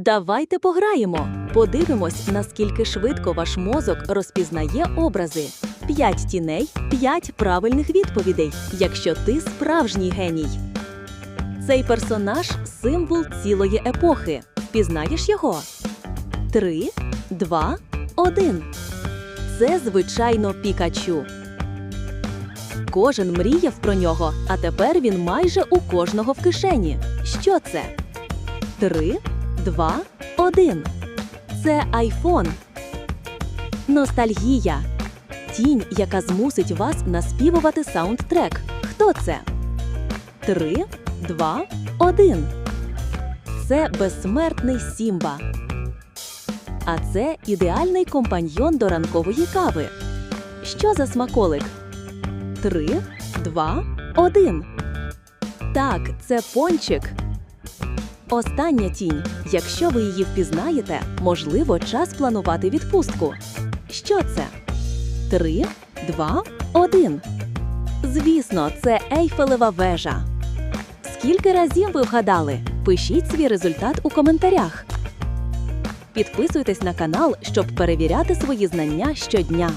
Давайте пограємо. Подивимось, наскільки швидко ваш мозок розпізнає образи. П'ять тіней, п'ять правильних відповідей, якщо ти справжній геній. Цей персонаж символ цілої епохи. Впізнаєш його? Три, два, один. Це, звичайно, Пікачу. Кожен мріяв про нього, а тепер він майже у кожного в кишені. Що це? Три, два, один. Це айфон. Ностальгія. Тінь, яка змусить вас наспівувати саундтрек. Хто це? Три, два, один. Це безсмертний Сімба. А це ідеальний компаньйон до ранкової кави. Що за смаколик? Три, два, один. Так, це пончик. Остання тінь. Якщо ви її впізнаєте, можливо, час планувати відпустку. Що це? Три, два, один. Звісно, це Ейфелева вежа. Скільки разів ви вгадали? Пишіть свій результат у коментарях. Підписуйтесь на канал, щоб перевіряти свої знання щодня.